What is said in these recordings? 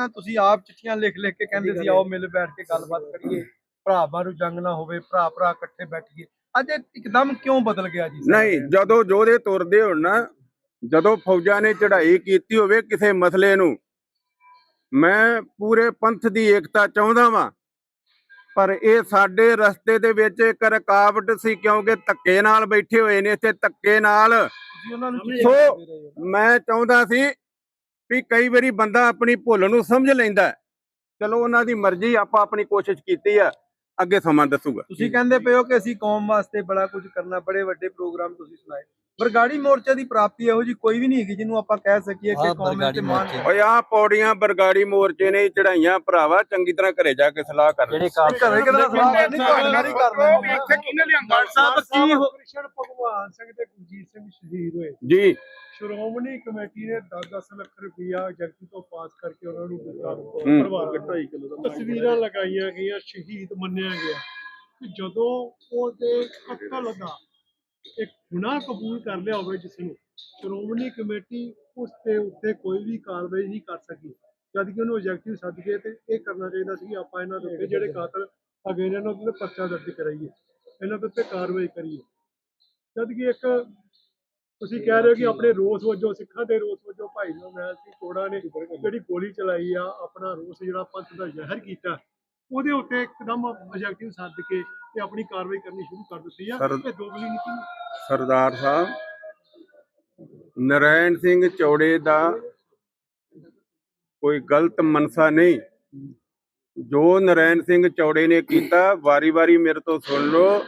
ਪਹਿਲਾਂ ਤੁਸੀਂ ਆਪ ਚਿੱਠੀਆਂ ਲਿਖ ਲਿਖ ਕੇ ਕਹਿੰਦੇ ਸੀ ਆਓ ਮਿਲ ਬੈਠ ਕੇ ਗੱਲਬਾਤ ਕਰੀਏ ਭਰਾਵਾਂ ਨੂੰ ਜੰਗ ਨਾ ਹੋਵੇ ਭਰਾ ਭਰਾ ਇਕੱਠੇ ਬੈਠੀਏ। ਅੱਜ ਇੱਕਦਮ ਕਿਉਂ ਬਦਲ ਗਿਆ ਜੀ ਨਹੀਂ ਜਦੋਂ ਯੋਧੇ ਤੁਰਦੇ ਹੋਣ ਨਾ ਜਦੋਂ ਫੌਜਾਂ ਨੇ ਚੜ੍ਹਾਈ ਕੀਤੀ ਹੋਵੇ ਕਿਸੇ ਮਸਲੇ ਨੂੰ ਮੈਂ ਪੂਰੇ ਪੰਥ ਦੀ ਏਕਤਾ ਚਾਹੁੰਦਾ ਵਾਂ ਪਰ ਇਹ ਸਾਡੇ ਰਸਤੇ ਦੇ ਵਿੱਚ ਇੱਕ ਰੁਕਾਵਟ ਸੀ ਕਿਉਂਕਿ ਧੱਕੇ ਨਾਲ ਬੈਠੇ ਹੋਏ ਨੇ ਇੱਥੇ ਧੱਕੇ ਨਾਲ ਸੋ, ਮੈਂ ਚਾਹੁੰਦਾ ਸੀ ਵੀ ਕਈ ਵਾਰੀ ਬੰਦਾ ਆਪਣੀ ਭੁੱਲ ਨੂੰ ਸਮਝ ਲੈਂਦਾ। ਚਲੋ ਉਹਨਾਂ ਦੀ ਮਰਜ਼ੀ ਆਪਾਂ ਆਪਣੀ ਕੋਸ਼ਿਸ਼ ਕੀਤੀ ਆ ਅੱਗੇ ਸਮਾਂ ਦੱਸੂਗਾ। ਤੁਸੀਂ ਕਹਿੰਦੇ ਪਏ ਹੋ ਕਿ ਅਸੀਂ ਕੌਮ ਵਾਸਤੇ ਬੜਾ ਕੁਝ ਕਰਨਾ ਬੜੇ ਵੱਡੇ ਪ੍ਰੋਗਰਾਮ ਤੁਸੀਂ ਸੁਣਾਏ। ਬਰਗਾੜੀ ਮੋਰਚੇ ਦੀ ਪ੍ਰਾਪਤੀ ਇਹੋ ਜੀ ਕੋਈ ਵੀ ਨਹੀਂ ਹੈਗੀ ਜਿਹਨੂੰ ਆਪਾਂ ਕਹਿ ਸਕੀਏ ਕਿ ਕੌਮ ਨੇ ਤੇ ਮਾਨ। ਓਏ ਆ ਪੌੜੀਆਂ ਬਰਗਾੜੀ ਮੋਰਚੇ ਨੇ ਚੜਾਈਆਂ ਭਰਾਵਾ ਚੰਗੀ ਤਰ੍ਹਾਂ ਘਰੇ ਜਾ ਕੇ ਸਲਾਹ ਕਰ। ਜਿਹੜੇ ਕਾਲ ਘਰੇ ਕਿਹੜਾ ਸਲਾਹ ਕਰਨੀ ਤੁਹਾਡੇ ਕਰਨੀ। ਇੱਥੇ ਕਿਹਨੇ ਲਿਆਂਦਾ? ਸਾਹਿਬ ਕੀ ਹੋ ਕ੍ਰਿਸ਼ਨ ਭਗਵਾਨ ਸਿੰਘ ਤੇ ਗੁਰਜੀਤ ਸਿੰਘ ਸ਼ਹੀਦ ਹੋਏ। ਜੀ। ਸ਼੍ਰੋਮਣੀ ਕਮੇਟੀ ਨੇ 10-10 ਲੱਖ ਰੁਪਇਆ ਜਗਤੀ ਤੋਂ ਪਾਸ ਕਰਕੇ ਉਹਨਾਂ ਨੂੰ ਦਿੱਤਾ। ਪਰਿਵਾਰ ਦਾ 2.5 ਕਿਲੋ ਦਾ ਤਸਵੀਰਾਂ ਲਗਾਈਆਂ ਗਈਆਂ ਸ਼ਹੀਦ ਮੰਨਿਆ ਗਿਆ। ਕਿ ਜਦੋਂ ਉਹਦੇ ਕਤਲ ਦਾ ਇੱਕ ਗੁਨਾਹ ਕਬੂਲ ਕਰ ਲਿਆ ਹੋਵੇ ਜਿਸ ਨੂੰ ਸ਼੍ਰੋਮਣੀ ਕਮੇਟੀ ਉਸ ਤੇ ਉੱਤੇ ਕੋਈ ਵੀ ਕਾਰਵਾਈ ਨਹੀਂ ਕਰ ਸਕੀ। ਜਦ ਕਿ ਉਹਨੂੰ ਆਬਜੈਕਟਿਵ ਸੱਦ ਕੇ ਤੇ ਇਹ ਕਰਨਾ ਚਾਹੀਦਾ ਸੀ ਆਪਾਂ ਇਹਨਾਂ ਦੇ ਉੱਤੇ ਜਿਹੜੇ ਕਾਤਲ ਅਗੇ ਨੇ ਉਹਨਾਂ ਦੇ ਪਰਚਾ ਦਰਜ ਕਰਾਈਏ। ਇਹਨਾਂ ਦੇ ਉੱਤੇ ਕਾਰਵਾਈ ਕਰੀਏ। ਜਦ ਕਿ ਇੱਕ ਤੁਸੀਂ ਕਹਿ ਰਹੇ ਹੋ ਕਿ ਆਪਣੇ ਰੋਸ ਵਜੋਂ ਸਿੱਖਾਂ ਦੇ ਰੋਸ ਵਜੋਂ ਭਾਈ ਜਰਨੈਲ ਸਿੰਘ ਕੋੜਾ ਨੇ ਜਿਹੜੀ ਗੋਲੀ ਚਲਾਈ ਆ ਆਪਣਾ ਰੋਸ ਜਿਹੜਾ ਪੰਥ ਦਾ ਜ਼ਹਿਰ ਕੀਤਾ ਉਹਦੇ ਉੱਤੇ ਇੱਕਦਮ ਆਬਜੈਕਟਿਵ ਸੱਦ ਕੇ ਤੇ ਆਪਣੀ ਕਾਰਵਾਈ ਕਰਨੀ ਸ਼ੁਰੂ ਕਰ ਦਿੱਤੀ ਆ। ਇਹ ਦੋਗਲੀ ਨੀਤੀ ਨੂੰ ਸਰਦਾਰ ਸਾਹਿਬ ਨਰੈਣ ਸਿੰਘ ਚੌੜੇ ਦਾ ਕੋਈ ਗਲਤ ਮਨਸਾ ਨਹੀਂ। ਜੋ ਨਰੈਣ ਸਿੰਘ ਚੌੜੇ ਨੇ ਕੀਤਾ ਵਾਰੀ-ਵਾਰੀ ਮੇਰੇ ਤੋਂ ਸੁਣ ਲਓ।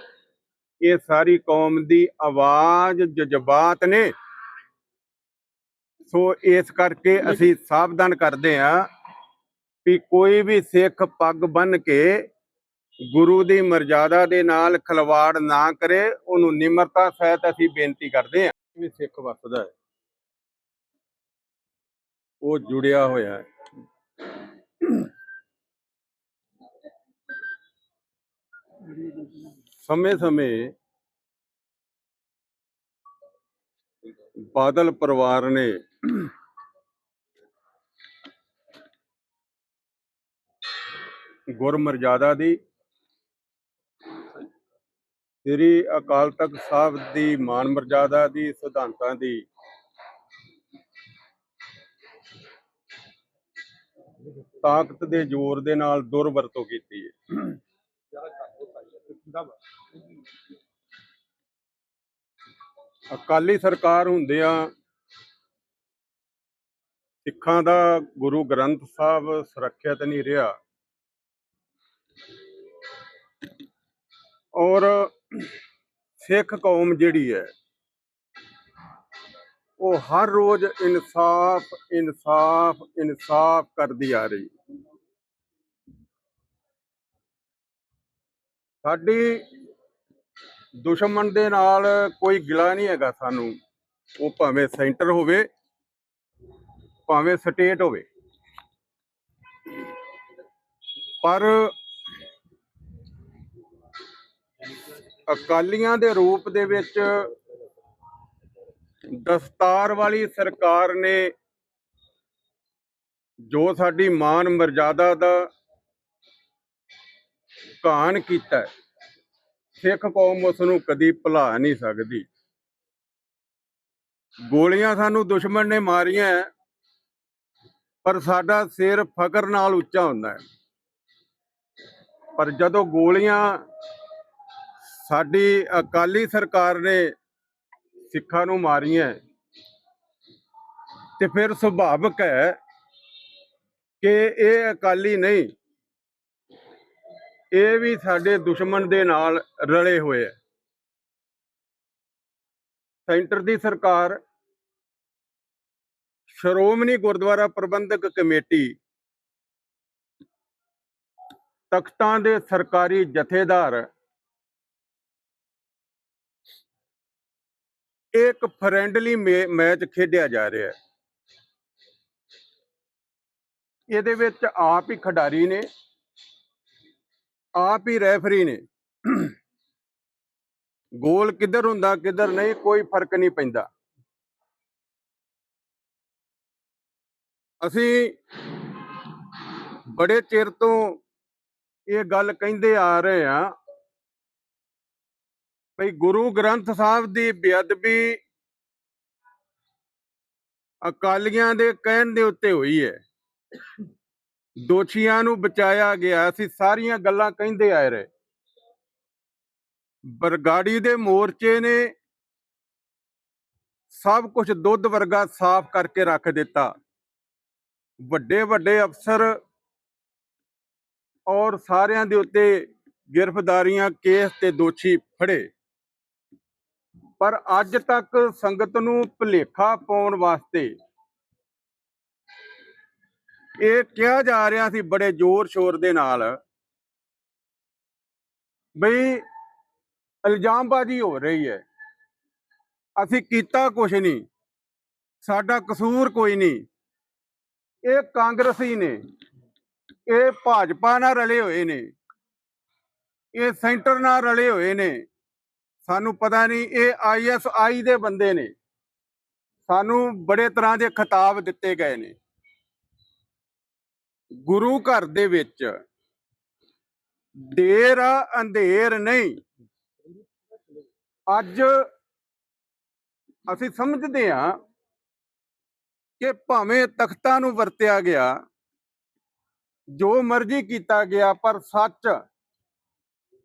ਇਹ ਸਾਰੀ ਕੌਮ ਦੀ ਆਵਾਜ਼ ਜਜ਼ਬਾਤ ਨੇ। ਸੋ ਇਸ ਕਰਕੇ ਅਸੀਂ ਸਾਵਧਾਨ ਕਰਦੇ ਹਾਂ ਵੀ ਕੋਈ ਵੀ ਸਿੱਖ ਪੱਗ ਬੰਨ ਕੇ ਗੁਰੂ ਦੀ ਮਰਜ਼ਾਦਾ ਦੇ ਨਾਲ ਖਲਵਾੜ ਨਾ ਕਰੇ, ਉਹਨੂੰ ਨਿਮਰਤਾ ਸਹਿਤ ਅਸੀਂ ਬੇਨਤੀ ਕਰਦੇ ਹਾਂ। ਵੀ ਸਿੱਖ ਵਸਦਾ ਹੈ, ਉਹ ਜੁੜਿਆ ਹੋਇਆ ਹੈ। ਸਮੇਂ-ਸਮੇਂ ਬਾਦਲ ਪਰਿਵਾਰ ਨੇ ਗੁਰਮਰਜ਼ਾਦਾ ਦੀ ਸ੍ਰੀ ਅਕਾਲ ਤਖਤ ਸਾਹਿਬ ਦੀ ਮਾਨ ਮਰਜ਼ਾਦਾ ਦੀ ਸਿਧਾਂਤਾਂ ਦੀ ਤਾਕਤ ਦੇ ਜ਼ੋਰ ਦੇ ਨਾਲ ਦੁਰਵਰਤੋਂ ਕੀਤੀ ਹੈ। ਅਕਾਲੀ ਸਰਕਾਰ ਹੁੰਦਿਆਂ ਸਿੱਖਾਂ ਦਾ ਗੁਰੂ ਗ੍ਰੰਥ ਸਾਹਿਬ ਸੁਰੱਖਿਅਤ ਨਹੀਂ ਰਿਹਾ। ਔਰ ਸਿੱਖ ਕੌਮ ਜਿਹੜੀ ਹੈ, ਉਹ ਹਰ ਰੋਜ਼ ਇਨਸਾਫ ਇਨਸਾਫ ਇਨਸਾਫ ਕਰਦੀ ਆ ਰਹੀ। ਸਾਡੀ ਦੁਸ਼ਮਣ ਦੇ ਨਾਲ ਕੋਈ ਗਿਲਾ ਨਹੀਂ ਹੈਗਾ ਸਾਨੂੰ। ਉਹ ਭਾਵੇਂ ਸੈਂਟਰ ਹੋਵੇ, ਭਾਵੇਂ ਸਟੇਟ ਹੋਵੇ। ਪਰ ਅਕਾਲੀਆਂ ਦੇ ਰੂਪ ਦੇ ਵਿੱਚ ਦਸਤਾਰ ਵਾਲੀ ਸਰਕਾਰ ਨੇ ਜੋ ਸਾਡੀ ਮਾਨ ਮਰਜ਼ਾਦਾ ਦਾ ਘਾਣ ਕੀਤਾ ਸਿੱਖ ਕੌਮ ਉਸ ਨੂੰ ਕਦੀ ਭੁਲਾ ਨਹੀਂ ਸਕਦੀ। ਗੋਲੀਆਂ ਸਾਨੂੰ ਦੁਸ਼ਮਣ ਨੇ ਮਾਰੀਆਂ ਪਰ ਸਾਡਾ ਸਿਰ ਫਕਰ ਨਾਲ ਉੱਚਾ ਹੁੰਦਾ ਹੈ। ਪਰ ਜਦੋਂ ਗੋਲੀਆਂ ਸਾਡੀ ਅਕਾਲੀ ਸਰਕਾਰ ਨੇ ਸਿੱਖਾਂ ਨੂੰ ਮਾਰੀਆਂ ਤੇ ਫਿਰ ਸੁਭਾਵਕ ਹੈ ਕਿ ਇਹ ਅਕਾਲੀ ਨਹੀਂ ਇਹ ਵੀ ਸਾਡੇ ਦੁਸ਼ਮਣ ਦੇ ਨਾਲ ਰਲੇ ਹੋਏ ਹੈ ਸੈਂਟਰ ਦੀ ਸਰਕਾਰ, ਸ਼੍ਰੋਮਣੀ ਗੁਰਦੁਆਰਾ ਪ੍ਰਬੰਧਕ ਕਮੇਟੀ, ਤਖਤਾਂ ਦੇ ਸਰਕਾਰੀ ਜਥੇਦਾਰ, ਇੱਕ ਫਰੈਂਡਲੀ ਮੈਚ ਖੇਡਿਆ ਜਾ ਰਿਹਾ ਹੈ। ਇਹਦੇ ਵਿੱਚ ਆਪ ਹੀ ਖਿਡਾਰੀ ਨੇ ਆਪ ਹੀ ਰੈਫਰੀ ਨੇ। ਗੋਲ ਕਿੱਧਰ ਹੁੰਦਾ, ਕਿੱਧਰ ਨਹੀਂ, ਕੋਈ ਫ਼ਰਕ ਨਹੀਂ ਪੈਂਦਾ। ਅਸੀਂ ਬੜੇ ਚਿਰ ਤੋਂ ਇਹ ਗੱਲ ਕਹਿੰਦੇ ਆ ਰਹੇ ਆ ਭਈ ਗੁਰੂ ਗ੍ਰੰਥ ਸਾਹਿਬ ਦੀ ਬੇਅਦਬੀ ਅਕਾਲੀਆਂ ਦੇ ਕਹਿਣ ਦੇ ਉੱਤੇ ਹੋਈ ਹੈ। ਦੋਸ਼ੀਆਂ ਨੂੰ ਬਚਾਇਆ ਗਿਆ। ਸੀ ਸਾਰੀਆਂ ਗੱਲਾਂ ਕਹਿੰਦੇ ਆਏ ਰਹੇ। ਬਰਗਾੜੀ ਦੇ ਮੋਰਚੇ ਨੇ ਸਭ ਕੁਝ ਦੁੱਧ ਵਰਗਾ ਸਾਫ਼ ਕਰਕੇ ਰੱਖ ਦਿੱਤਾ। ਵੱਡੇ ਵੱਡੇ ਅਫਸਰ ਔਰ ਸਾਰਿਆਂ ਦੇ ਉੱਤੇ ਗ੍ਰਿਫਤਾਰੀਆਂ, ਕੇਸ ਤੇ ਦੋਸ਼ੀ ਫੜੇ। ਪਰ ਅੱਜ ਤੱਕ ਸੰਗਤ ਨੂੰ ਭੁਲੇਖਾ ਪਾਉਣ ਵਾਸਤੇ ਇਹ ਕਿਹਾ ਜਾ ਰਿਹਾ ਸੀ ਬੜੇ ਜ਼ੋਰ ਸ਼ੋਰ ਦੇ ਨਾਲ ਬਈ ਇਲਜ਼ਾਮਬਾਜ਼ੀ ਹੋ ਰਹੀ ਹੈ। ਅਸੀਂ ਕੀਤਾ ਕੁਝ ਨਹੀਂ। ਸਾਡਾ ਕਸੂਰ ਕੋਈ ਨਹੀਂ। ਇਹ ਕਾਂਗਰਸੀ ਨੇ, ਇਹ ਭਾਜਪਾ ਨਾਲ ਰਲੇ ਹੋਏ ਨੇ, ਇਹ ਸੈਂਟਰ ਨਾਲ ਰਲੇ ਹੋਏ ਨੇ। ਸਾਨੂੰ ਪਤਾ ਨਹੀਂ ਇਹ ਆਈਐਸਆਈ ਦੇ ਬੰਦੇ ਨੇ। ਸਾਨੂੰ ਬੜੇ ਤਰ੍ਹਾਂ ਦੇ ਖਿਤਾਬ ਦਿੱਤੇ ਗਏ ਨੇ। ਗੁਰੂ ਘਰ ਦੇ ਵਿੱਚ। ਦੇਰ ਆ, ਅੰਧੇਰ ਨਹੀਂ। ਅੱਜ ਅਸੀਂ ਸਮਝਦੇ ਹਾਂ ਕਿ ਭਾਵੇਂ ਤਖਤਾਂ ਨੂੰ ਵਰਤਿਆ ਗਿਆ, ਜੋ ਮਰਜ਼ੀ ਕੀਤਾ ਗਿਆ, ਪਰ ਸੱਚ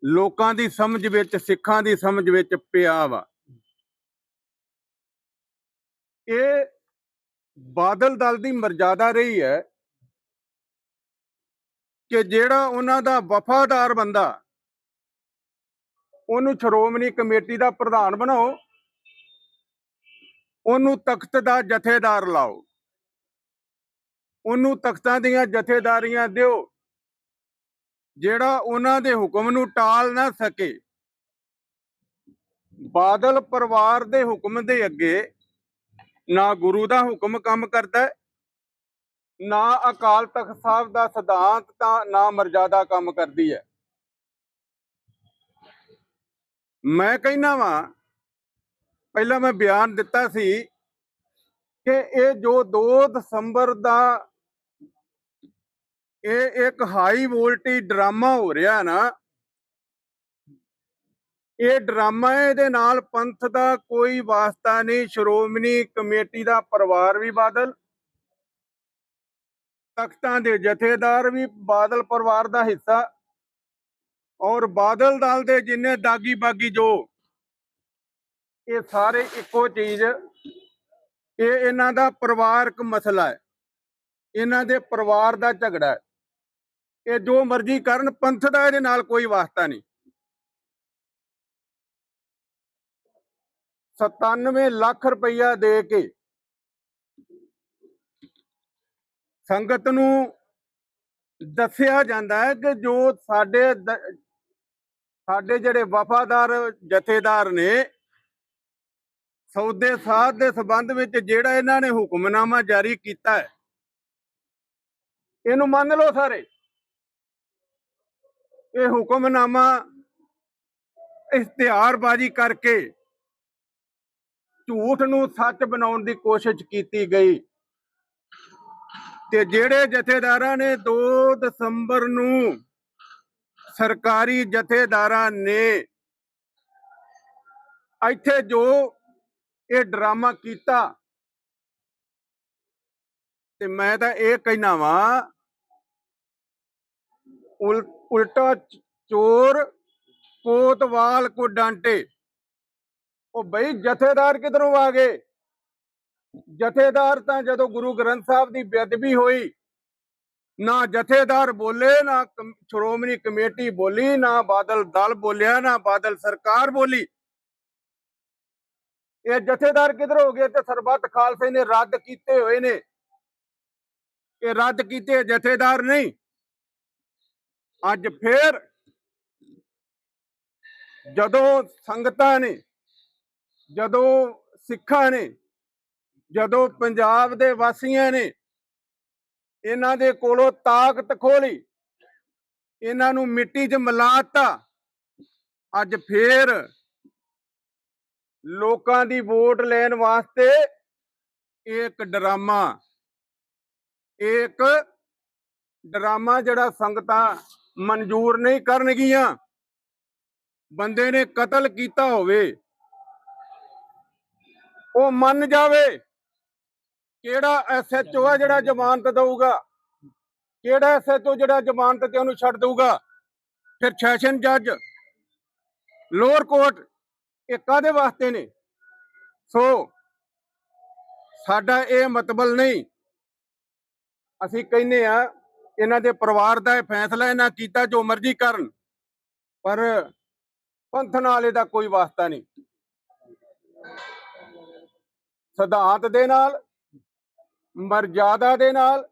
ਲੋਕਾਂ ਦੀ ਸਮਝ ਵਿੱਚ, ਸਿੱਖਾਂ ਦੀ ਸਮਝ ਵਿੱਚ ਪਿਆ ਵਾ। ਇਹ ਬਾਦਲ ਦਲ ਦੀ ਮਰਜ਼ਾਦਾ ਰਹੀ ਹੈ। ਕਿ ਜਿਹੜਾ ਉਹਨਾਂ ਦਾ ਵਫਾਦਾਰ ਬੰਦਾ ਉਹਨੂੰ ਸ਼੍ਰੋਮਣੀ ਕਮੇਟੀ ਦਾ ਪ੍ਰਧਾਨ ਬਣਾਓ, ਉਹਨੂੰ ਤਖਤ ਦਾ ਜਥੇਦਾਰ ਲਾਓ, ਉਹਨੂੰ ਤਖਤਾਂ ਦੀਆਂ ਜਥੇਦਾਰੀਆਂ ਦਿਓ, ਜਿਹੜਾ ਉਹਨਾਂ ਦੇ ਹੁਕਮ ਨੂੰ ਟਾਲ ਨਾ ਸਕੇ, ਬਾਦਲ ਪਰਿਵਾਰ ਦੇ ਹੁਕਮ ਦੇ ਅੱਗੇ ਨਾ ਗੁਰੂ ਦਾ ਹੁਕਮ ਕੰਮ ਕਰਦਾ ਨਾ ਅਕਾਲ ਤਖਤ ਸਾਹਿਬ ਦਾ ਸਿਧਾਂਤ ਤਾਂ ਨਾ ਮਰਜ਼ਾਦਾ ਕੰਮ ਕਰਦੀ ਹੈ ਮੈਂ ਕਹਿਣਾ ਵਾਂ ਪਹਿਲਾਂ ਮੈਂ ਬਿਆਨ ਦਿੱਤਾ ਸੀ ਕਿ ਇਹ ਜੋ 2 ਦਸੰਬਰ ਦਾ ਇਹ ਇੱਕ ਹਾਈ ਵੋਲਟੀ ਡਰਾਮਾ ਹੋ ਰਿਹਾ ਨਾ ਇਹ ਡਰਾਮਾ ਹੈ, ਇਹਦੇ ਨਾਲ ਪੰਥ ਦਾ ਕੋਈ ਵਾਸਤਾ ਨਹੀਂ ਸ਼੍ਰੋਮਣੀ ਕਮੇਟੀ ਦਾ ਪਰਿਵਾਰ ਵੀ ਬਾਦਲ ਤਖਤਾਂ ਦੇ ਜਥੇਦਾਰ ਵੀ ਬਾਦਲ ਪਰਿਵਾਰ ਦਾ ਹਿੱਸਾ ਔਰ ਬਾਦਲ ਦਲ ਦੇ ਜਿੰਨੇ ਦਾਗੀ ਬਾਗੀ ਜੋ, ਇਹ ਸਾਰੇ ਇੱਕੋ ਚੀਜ਼, ਇਹ ਇਹਨਾਂ ਦਾ ਪਰਿਵਾਰਕ ਮਸਲਾ ਹੈ। ਇਹਨਾਂ ਦੇ ਪਰਿਵਾਰ ਦਾ ਝਗੜਾ ਹੈ। ਇਹ ਜੋ ਮਰਜ਼ੀ ਕਰਨ, ਪੰਥ ਦਾ ਇਹਦੇ ਨਾਲ ਕੋਈ ਵਾਸਤਾ ਨਹੀਂ। 97 ਲੱਖ ਰੁਪਈਆ ਦੇ ਕੇ ਸੰਗਤ ਨੂੰ ਦੱਸਿਆ ਜਾਂਦਾ ਹੈ ਕਿ ਜੋ ਸਾਡੇ ਸਾਡੇ ਜਿਹੜੇ ਵਫਾਦਾਰ ਜਥੇਦਾਰ ਨੇ, ਸੌਦੇ ਸਾਧ ਦੇ ਸਬੰਧ ਵਿੱਚ ਜਿਹੜਾ ਇਹਨਾਂ ਨੇ ਹੁਕਮਨਾਮਾ ਜਾਰੀ ਕੀਤਾ ਹੈ, ਇਹਨੂੰ ਮੰਨ ਲਓ ਸਾਰੇ। ਇਹ ਹੁਕਮਨਾਮਾ ਇਸ਼ਤਿਹਾਰਬਾਜ਼ੀ ਕਰਕੇ ਝੂਠ ਨੂੰ ਸੱਚ ਬਣਾਉਣ ਦੀ ਕੋਸ਼ਿਸ਼ ਕੀਤੀ ਗਈ। ਤੇ ਜਿਹੜੇ ਜਥੇਦਾਰਾਂ ਨੇ 2 ਦਸੰਬਰ ਨੂੰ ਸਰਕਾਰੀ ਜਥੇਦਾਰਾਂ ਨੇ ਇੱਥੇ ਜੋ ਇਹ ਡਰਾਮਾ ਕੀਤਾ, ਤੇ ਮੈਂ ਤਾਂ ਇਹ ਕਹਿਣਾ ਵਾਂ, ਉਲ- ਉਲਟਾ ਚੋਰ ਕੋਤਵਾਲ ਕੋ ਡਾਂਟੇ, ਉਹ ਬਈ ਜਥੇਦਾਰ ਕਿਧਰੋਂ ਆ ਗਏ? ਜਥੇਦਾਰ ਤਾਂ ਜਦੋਂ ਗੁਰੂ ਗ੍ਰੰਥ ਸਾਹਿਬ ਦੀ ਬੇਅਦਬੀ ਹੋਈ, ਨਾ ਜਥੇਦਾਰ ਬੋਲੇ, ਨਾ ਸ਼੍ਰੋਮਣੀ ਕਮੇਟੀ ਬੋਲੀ, ਨਾ ਬਾਦਲ ਦਲ ਬੋਲਿਆ, ਨਾ ਬਾਦਲ ਸਰਕਾਰ ਬੋਲੀ। ਇਹ ਜਥੇਦਾਰ ਕਿਧਰ ਹੋ ਗਏ? ਤੇ ਸਰਬੱਤ ਖਾਲਸੇ ਨੇ ਰੱਦ ਕੀਤੇ ਹੋਏ ਨੇ। ਇਹ ਰੱਦ ਕੀਤੇ ਜਥੇਦਾਰ ਨਹੀਂ। ਅੱਜ ਫੇਰ ਜਦੋਂ ਸੰਗਤਾਂ ਨੇ, ਜਦੋਂ ਸਿੱਖਾਂ ਨੇ ਜਦੋਂ ਪੰਜਾਬ ਦੇ ਵਾਸੀਆਂ ਨੇ ਇਹਨਾਂ ਦੇ ਕੋਲੋਂ ਤਾਕਤ ਖੋਲੀ ਇਹਨਾਂ ਨੂੰ ਮਿੱਟੀ 'ਚ ਮਿਲਾਤਾ, ਅੱਜ ਫੇਰ ਲੋਕਾਂ ਦੀ ਵੋਟ ਲੈਣ ਵਾਸਤੇ ਇਹ ਇੱਕ ਡਰਾਮਾ ਇਹ ਇੱਕ ਡਰਾਮਾ ਜਿਹੜਾ ਸੰਗਤਾਂ ਮਨਜ਼ੂਰ ਨਹੀਂ ਕਰਨਗੀਆਂ। ਬੰਦੇ ਨੇ ਕਤਲ ਕੀਤਾ ਹੋਵੇ, ਉਹ ਮੰਨ ਜਾਵੇ ਕਿਹੜਾ ਐਸਐਚਓ ਆ ਜਿਹੜਾ ਜ਼ਮਾਨਤ ਦਊਗਾ? ਕਿਹੜਾ ਐਸਐਚਓ ਜਿਹੜਾ ਜ਼ਮਾਨਤ ਤੇ ਉਹਨੂੰ ਛੱਡ ਦਊਗਾ? ਫਿਰ ਸੈਸ਼ਨ ਜੱਜ, ਲੋਅਰ ਕੋਰਟ, ਇਹ ਕਾਦੇ ਵਾਸਤੇ ਨੇ? ਸੋ ਸਾਡਾ ਇਹ ਮਤਬਲ ਨਹੀਂ। ਅਸੀਂ ਕਹਿੰਦੇ ਆ ਇਹਨਾਂ ਦੇ ਪਰਿਵਾਰ ਦਾ ਇਹ ਫੈਸਲਾ ਇਹਨਾਂ ਕੀਤਾ ਜੋ ਮਰਜ਼ੀ ਕਰਨ, ਪਰ ਪੰਥ ਨਾਲ ਇਹਦਾ ਕੋਈ ਵਾਸਤਾ ਨਹੀਂ। ਸਿਧਾਂਤ ਦੇ ਨਾਲ ਮਰਜ਼ਾਦਾ ਦੇ ਨਾਲ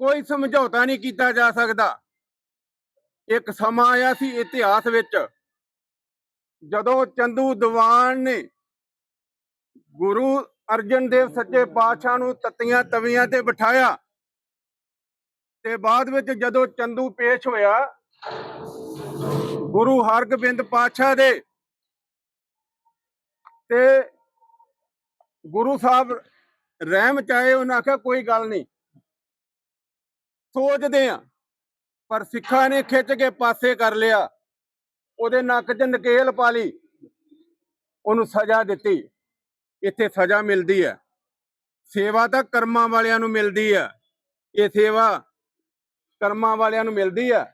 ਕੋਈ ਸਮਝੌਤਾ ਨਹੀਂ ਕੀਤਾ ਜਾ ਸਕਦਾ। ਇੱਕ ਸਮਾਂ ਆਇਆ ਸੀ ਇਤਿਹਾਸ ਵਿੱਚ, ਜਦੋਂ ਚੰਦੂ ਦੀਵਾਨ ਨੇ ਗੁਰੂ ਅਰਜਨ ਦੇਵ ਸੱਚੇ ਪਾਤਸ਼ਾਹ ਨੂੰ ਤਤੀਆਂ ਤਵੀਆਂ ਤੇ ਬਿਠਾਇਆ ਤੇ ਬਾਅਦ ਵਿੱਚ ਜਦੋਂ ਚੰਦੂ ਪੇਸ਼ ਹੋਇਆ, ਗੁਰੂ ਹਰਗੋਬਿੰਦ ਪਾਤਸ਼ਾਹ ਦੇ ਤੇ ਗੁਰੂ ਸਾਹਿਬ ਰਹਿਮ ਚਾਹੇ ਉਹਨਾਂ ਆਖਿਆ, ਕੋਈ ਗੱਲ ਨਹੀਂ। ਸੋਚਦੇ ਆ, ਪਰ ਸਿੱਖਾਂ ਨੇ ਖਿੱਚ ਕੇ ਪਾਸੇ ਕਰ ਲਿਆ। ਉਹਦੇ ਨੱਕ 'ਚ ਨਕੇਲ ਪਾ ਲਈ। ਉਹਨੂੰ ਸਜ਼ਾ ਦਿੱਤੀ। ਇੱਥੇ ਸਜ਼ਾ ਮਿਲਦੀ ਹੈ। ਸੇਵਾ ਤਾਂ ਕਰਮਾਂ ਵਾਲਿਆਂ ਨੂੰ ਮਿਲਦੀ ਹੈ। ਇਹ ਸੇਵਾ ਕਰਮਾਂ ਵਾਲਿਆਂ ਨੂੰ ਮਿਲਦੀ ਹੈ।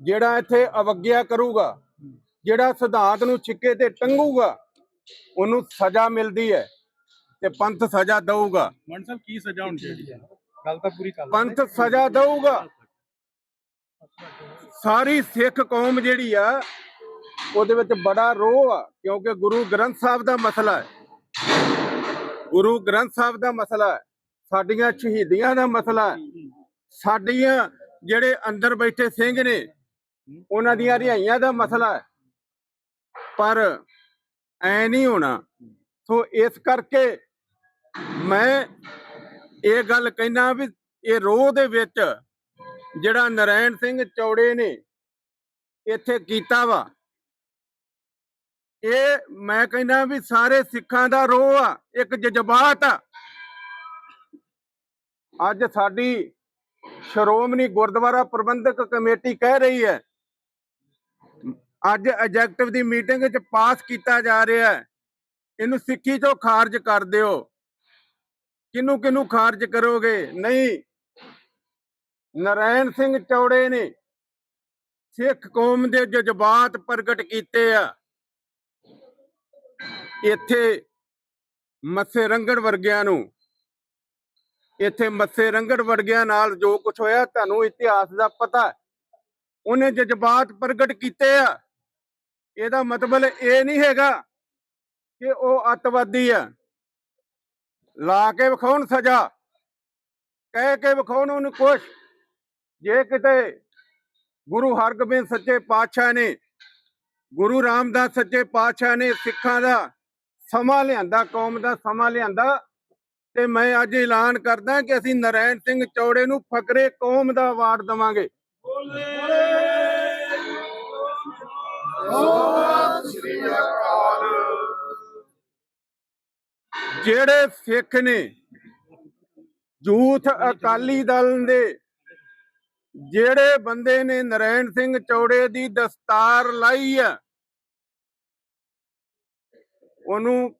ਜਿਹੜਾ ਇੱਥੇ ਅਵਗਿਆ ਕਰੂਗਾ, ਜਿਹੜਾ ਸਿਧਾਂਤ ਨੂੰ ਛਿੱਕੇ ਤੇ ਟੰਗੂਗਾ, ਉਹਨੂੰ ਸਜ਼ਾ ਮਿਲਦੀ ਹੈ। ਤੇ ਪੰਥ ਸਜ਼ਾ ਦਊਗਾ। ਮਨ ਸਾਹਿਬ ਕੀ ਸਜ਼ਾ ਹੋਣੀ ਚਾਹੀਦੀ ਹੈ? ਗੱਲ ਤਾਂ ਪੂਰੀ ਕਰ ਪੰਥ ਸਜ਼ਾ ਦਊਗਾ। ਸਾਰੀ ਸਿੱਖ ਕੌਮ ਜਿਹੜੀ ਆ ਉਹਦੇ ਵਿੱਚ ਬੜਾ ਰੋਹ ਆ ਕਿਉਂਕਿ ਗੁਰੂ ਗ੍ਰੰਥ ਸਾਹਿਬ ਦਾ ਮਸਲਾ ਹੈ। ਗੁਰੂ ਗ੍ਰੰਥ ਸਾਹਿਬ ਦਾ ਮਸਲਾ ਹੈ। ਸਾਡੀਆਂ ਸ਼ਹੀਦੀਆਂ ਦਾ ਮਸਲਾ ਹੈ। ਸਾਡੀਆਂ ਜਿਹੜੇ ਅੰਦਰ ਬੈਠੇ ਸਿੰਘ ਨੇ ਉਹਨਾਂ ਦੀਆਂ ਰਿਹਾਈਆਂ ਦਾ ਮਸਲਾ ਹੈ। ਪਰ ਐ ਨਹੀਂ ਹੋਣਾ। ਸੋ ਇਸ ਕਰਕੇ ਮੈਂ ਇਹ ਗੱਲ ਕਹਿਣਾ ਵੀ ਇਹ ਰੋਹ ਦੇ ਵਿੱਚ ਜਿਹੜਾ ਨਰੈਣ ਸਿੰਘ ਚੌੜੇ ਨੇ ਇੱਥੇ ਕੀਤਾ ਵਾ, ਇਹ ਮੈਂ ਕਹਿੰਦਾ ਵੀ ਸਾਰੇ ਸਿੱਖਾਂ ਦਾ ਰੋਹ ਆ, ਇੱਕ ਜਜ਼ਬਾਤ ਆ। ਅੱਜ ਸਾਡੀ ਸ਼੍ਰੋਮਣੀ ਗੁਰਦੁਆਰਾ ਪ੍ਰਬੰਧਕ ਕਮੇਟੀ ਕਹਿ ਰਹੀ ਹੈ, ਅੱਜ ਐਜੈਕਟਿਵ ਦੀ ਮੀਟਿੰਗ ਵਿੱਚ ਪਾਸ ਕੀਤਾ ਜਾ ਰਿਹਾ ਹੈ, ਇਹਨੂੰ ਸਿੱਖੀ ਚੋਂ ਖਾਰਜ ਕਰ ਦਿਓ। ਕਿਹਨੂੰ ਕਿਹਨੂੰ ਖਾਰਜ ਕਰੋਗੇ? ਨਹੀਂ। ਨਰੈਣ ਸਿੰਘ ਚੌੜੇ ਨੇ ਸਿੱਖ ਕੌਮ ਦੇ ਜਜ਼ਬਾਤ ਪ੍ਰਗਟ ਕੀਤੇ ਆ। ਇੱਥੇ ਮੱਸੇ ਰੰਗੜ ਵਰਗਿਆਂ ਨੂੰ, ਇੱਥੇ ਮੱਸੇ ਰੰਗੜ ਵਰਗਿਆਂ ਨਾਲ ਜੋ ਕੁਝ ਹੋਇਆ, ਤੁਹਾਨੂੰ ਇਤਿਹਾਸ ਦਾ ਪਤਾ ਉਹਨੇ ਜਜ਼ਬਾਤ ਪ੍ਰਗਟ ਕੀਤੇ ਆ। ਇਹਦਾ ਮਤਲਬ ਇਹ ਨਹੀਂ ਹੈਗਾ ਕਿ ਉਹ ਅੱਤਵਾਦੀ ਆ। ਲਾ ਕੇ ਵਿਖਾਉਣ ਸਜ਼ਾ। ਕਹਿ ਕੇ ਵਿਖਾਉਣ ਉਹਨੂੰ ਕੁਛ। ਜੇ ਕਿਤੇ ਗੁਰੂ ਹਰਗੋਬਿੰਦ ਸੱਚੇ ਪਾਤਸ਼ਾਹ ਨੇ, ਗੁਰੂ ਰਾਮਦਾਸ ਸੱਚੇ ਪਾਤਸ਼ਾਹ ਨੇ ਸਿੱਖਾਂ ਦਾ ਸਮਾਂ ਲਿਆਂਦਾ, ਕੌਮ ਦਾ ਸਮਾਂ ਲਿਆਂਦਾ, ਤੇ ਮੈਂ ਅੱਜ ਐਲਾਨ ਕਰਦਾ ਕਿ ਅਸੀਂ ਨਰੈਣ ਸਿੰਘ ਚੌੜੇ ਨੂੰ ਫਕਰੇ ਕੌਮ ਦਾ ਅਵਾਰਡ ਦਵਾਂਗੇ। ਜਿਹੜੇ ਸਿੱਖ ਨੇ, ਜੂਥ ਅਕਾਲੀ ਦਲ ਦੇ ਜਿਹੜੇ ਬੰਦੇ ਨੇ ਨਰੈਣ ਸਿੰਘ ਚੌੜੇ ਦੀ ਦਸਤਾਰ ਲਾਈ ਆ, ਉਹਨੂੰ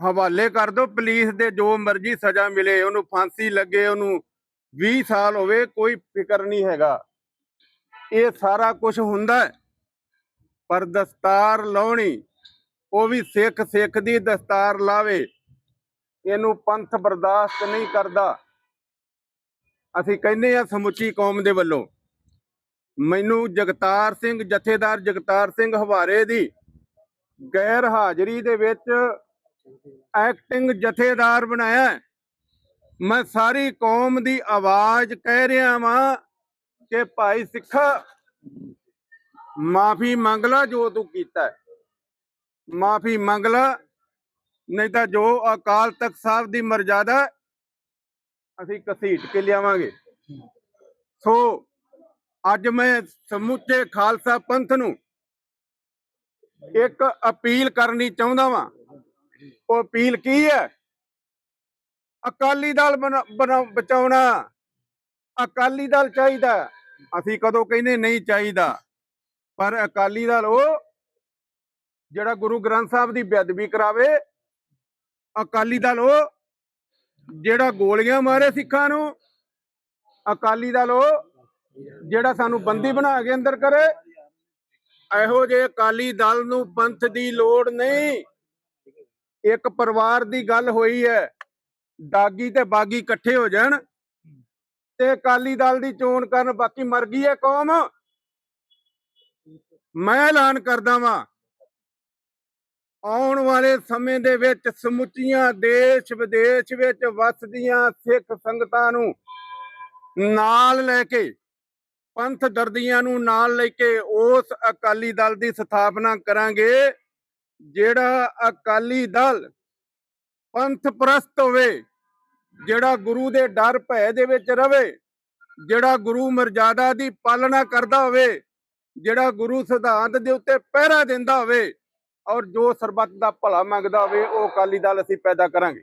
ਹਵਾਲੇ ਕਰ ਦਿਓ, ਪੁਲਿਸ ਦੇ ਜੋ ਮਰਜ਼ੀ ਸਜ਼ਾ ਮਿਲੇ, ਉਹਨੂੰ ਫਾਂਸੀ ਲੱਗੇ, ਉਹਨੂੰ 20 ਸਾਲ ਹੋਵੇ, ਕੋਈ ਫਿਕਰ ਨਹੀਂ ਹੈਗਾ। ਇਹ ਸਾਰਾ ਕੁਝ ਹੁੰਦਾ ਪਰ ਦਸਤਾਰ ਲਾਉਣੀ, ਉਹ ਵੀ ਸਿੱਖ ਸਿੱਖ ਦੀ ਦਸਤਾਰ ਲਾਵੇ ਇਹਨੂੰ ਪੰਥ ਬਰਦਾਸ਼ਤ ਨਹੀਂ ਕਰਦਾ। ਅਸੀਂ ਕਹਿੰਦੇ ਆ ਸਮੁੱਚੀ ਕੌਮ ਦੇ ਵੱਲੋਂ, ਮੈਨੂੰ ਜਗਤਾਰ ਸਿੰਘ, ਜਥੇਦਾਰ ਜਗਤਾਰ ਸਿੰਘ ਹਵਾਰੇ ਦੀ ਗੈਰ ਹਾਜ਼ਰੀ ਦੇ ਵਿੱਚ ਐਕਟਿੰਗ ਜਥੇਦਾਰ ਬਣਾਇਆ ਮੈਂ ਸਾਰੀ ਕੌਮ ਦੀ ਆਵਾਜ਼ ਕਹਿ ਰਿਹਾ ਵਾਂ ਕਿ ਭਾਈ ਸਿੱਖਾ, ਮਾਫੀ ਮੰਗ ਲਾ ਜੋ ਤੂੰ ਕੀਤਾ ਮਾਫੀ ਮੰਗ ਲਾ ਨਹੀਂ ਤਾਂ ਜੋ ਅਕਾਲ ਤਖਤ ਸਾਹਿਬ ਦੀ ਮਰਜ਼ਾਦਾ ਅਸੀਂ ਘਸੀਟ ਕੇ ਲਿਆਵਾਂਗੇ। ਸੋ ਅੱਜ ਮੈਂ ਸਮੁੱਚੇ ਖਾਲਸਾ ਪੰਥ ਨੂੰ ਇੱਕ ਅਪੀਲ ਕਰਨੀ ਚਾਹੁੰਦਾ ਵਾਂ। ਉਹ ਅਪੀਲ ਕੀ ਹੈ? ਅਕਾਲੀ ਦਲ ਬਣਾ- ਬਣਾ- ਬਚਾਉਣਾ। ਅਕਾਲੀ ਦਲ ਚਾਹੀਦਾ। ਅਸੀਂ ਕਦੋਂ ਕਹਿੰਦੇ ਨਹੀਂ ਚਾਹੀਦਾ। ਪਰ ਅਕਾਲੀ ਦਲ ਉਹ ਜਿਹੜਾ ਗੁਰੂ ਗ੍ਰੰਥ ਸਾਹਿਬ ਦੀ ਬੇਅਦਬੀ ਕਰਾਵੇ ਅਕਾਲੀ ਦਲ ਉਹ, ਜਿਹੜਾ ਗੋਲੀਆਂ ਮਾਰੇ ਸਿੱਖਾਂ ਨੂੰ, ਅਕਾਲੀ ਦਲ ਉਹ, ਜਿਹੜਾ ਸਾਨੂੰ ਬੰਦੀ ਬਣਾ ਕੇ ਅੰਦਰ ਕਰੇ। ਇਹੋ ਜਿਹੇ ਅਕਾਲੀ ਦਲ ਨੂੰ ਪੰਥ ਦੀ ਲੋੜ ਨਹੀਂ। ਇੱਕ ਪਰਿਵਾਰ ਦੀ ਗੱਲ ਹੋਈ ਹੈ, ਦਾਗੀ ਤੇ ਬਾਗੀ ਇਕੱਠੇ ਹੋ ਜਾਣ, ਤੇ ਅਕਾਲੀ ਦਲ ਦੀ ਚੋਣ ਕਰਨ ਬਾਕੀ ਮਰ ਗਈ ਹੈ ਕੌਮ। ਮੈਂ ਐਲਾਨ ਕਰਦਾ ਵਾਂ ਆਉਣ ਵਾਲੇ ਸਮੇਂ ਦੇ ਵਿੱਚ ਸਮੁੱਚੀਆਂ ਦੇਸ਼ ਵਿਦੇਸ਼ ਵਿੱਚ ਵਸਦੀਆਂ ਸਿੱਖ ਸੰਗਤਾਂ ਨੂੰ ਨਾਲ ਲੈ ਕੇ, ਪੰਥ ਦਰਦੀਆਂ ਨੂੰ ਨਾਲ ਲੈ ਕੇ ਉਸ ਅਕਾਲੀ ਦਲ ਦੀ ਸਥਾਪਨਾ ਕਰਾਂਗੇ, ਜਿਹੜਾ ਅਕਾਲੀ ਦਲ ਪੰਥ ਪ੍ਰਸਤ ਹੋਵੇ, ਜਿਹੜਾ ਗੁਰੂ ਦੇ ਡਰ ਭੈ ਦੇ ਵਿੱਚ ਰਵੇ, ਜਿਹੜਾ ਗੁਰੂ ਮਰਜ਼ਾਦਾ ਦੀ ਪਾਲਣਾ ਕਰਦਾ ਹੋਵੇ, ਜਿਹੜਾ ਗੁਰੂ ਸਿਧਾਂਤ ਦੇ ਉੱਤੇ ਪਹਿਰਾ ਦਿੰਦਾ ਹੋਵੇ ਔਰ ਜੋ ਸਰਬੱਤ ਦਾ ਭਲਾ ਮੰਗਦਾ ਹੋਵੇ ਉਹ ਅਕਾਲੀ ਦਲ ਅਸੀਂ ਪੈਦਾ ਕਰਾਂਗੇ।